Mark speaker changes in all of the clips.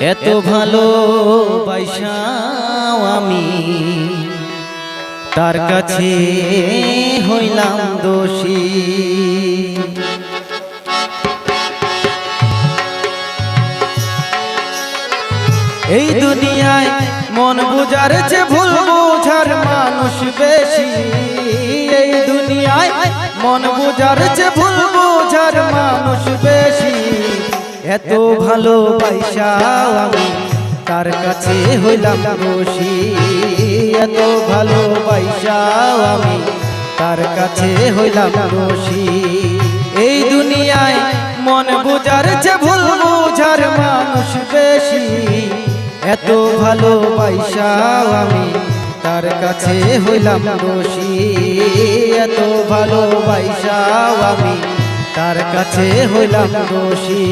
Speaker 1: এত ভালো বাইসাও আমি তার কাছে হইলাম দোষী। এই দুনিয়ায় মন বুঝার যে ভুল বুঝার মানুষ বেশি। এই দুনিয়ায় মন বুঝার যে ভুল বুঝার মানুষ বেশি। এত ভালো আমি তার কাছে হইলাম দোষী এত ভালো আমি তার কাছে হইলাম দোষী এই দুনিয়ায় মন বুঝার যে ভুল বুঝার মানুষ বেশি। এত ভালো আমি তার কাছে হইলাম দোষী এত ভালো আমি তার কাছে হইলাম দোষী।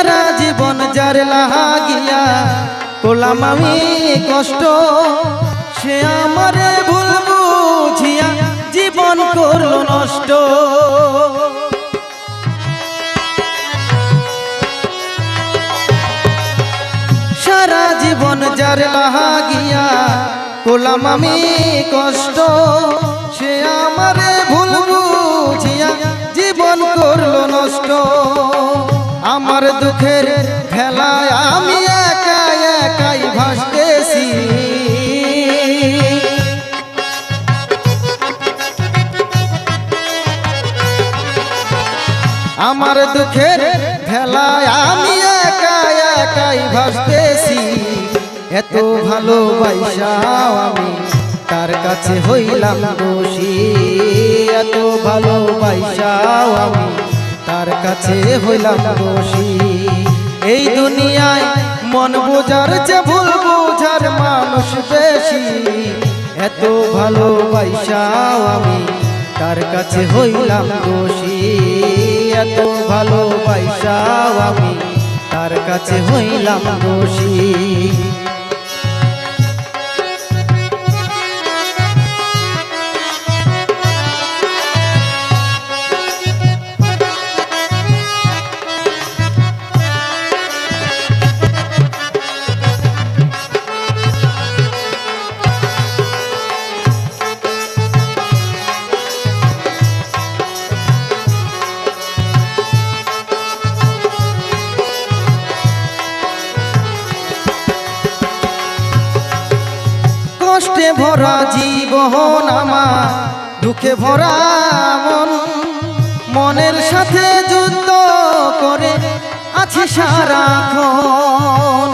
Speaker 1: সারা জীবন যার লাগিয়া করলাম আমি কষ্ট, সে আমারে ভুল বুঝিয়া জীবন করল নষ্ট। সারা জীবন যার লাগিয়া করলাম আমি কষ্ট, সে আমারে ভুল বুঝিয়া জীবন করল নষ্ট। দুঃখের খেলায় আমি একা একাই ভাসতেছি। আমার দুঃখের খেলায় আমি একা একাই ভাসতেছি। এত ভালোবাসাও আমি তার কাছে হইলাম দোষী এত ভালোবাসাও আমি তার কাছে হইলাম দোষী। এই দুনিয়ায় মন বোঝার যে ভুল বোঝার মানুষ বেশি। এত ভালোবাসাও আমি তার কাছে হইলাম দোষী। এত ভালো ভালোবাসাও আমি তার কাছে হইলাম দোষী। কষ্টে ভরা জীবন আমার, দুঃখে ভরা মন। মনের সাথে যুদ্ধ করে আছি সারাক্ষণ।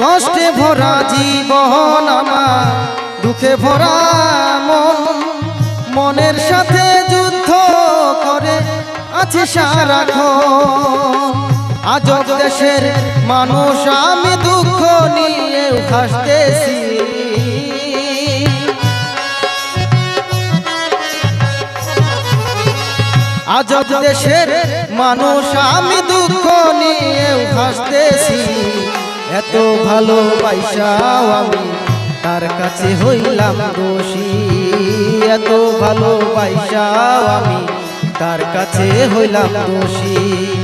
Speaker 1: কষ্টে ভরা জীবন আমার, দুঃখে ভরা মন। মনের সাথে যুদ্ধ করে আছে সারাক্ষণ। আজব দেশের মানুষ, আমি দুঃখ নিয়ে হাসতেছি। আজব দেশের মানুষ, আমি দুঃখ নিয়ে হাসতেছি। এত ভালো পয়সাও আমি তার কাছে হইলাম দোষী। এত ভালো পয়সাও আমি তার কাছে হইলাম দোষী।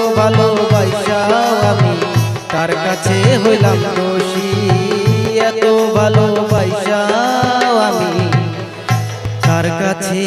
Speaker 1: ভালোবাসা আমি। তার কাছে হইলাম দোষী? এত ভালোবাসা আমি। তার কাছে